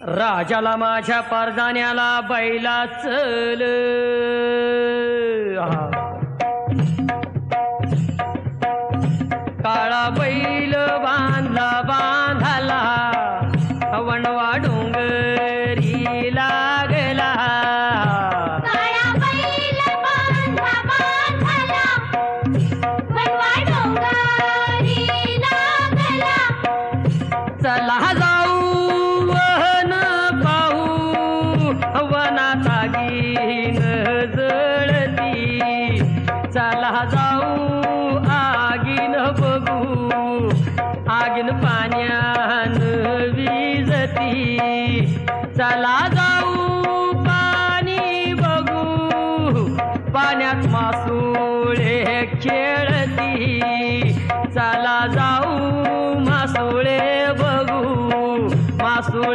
राजाला माझ्या परदान्याला बैला चल. काळा बैल बांधला बांधाला. वणवा डोंगरी लागला काळा बैल बांधा बांधाला. वनवा डोंगरी लागला चला न जळली. चाला जाऊ आगीन बघू. आगीन पाण्यान विजती. चला जाऊ पाणी बघू. पाण्यात मासुळे खेळती. चला जाऊ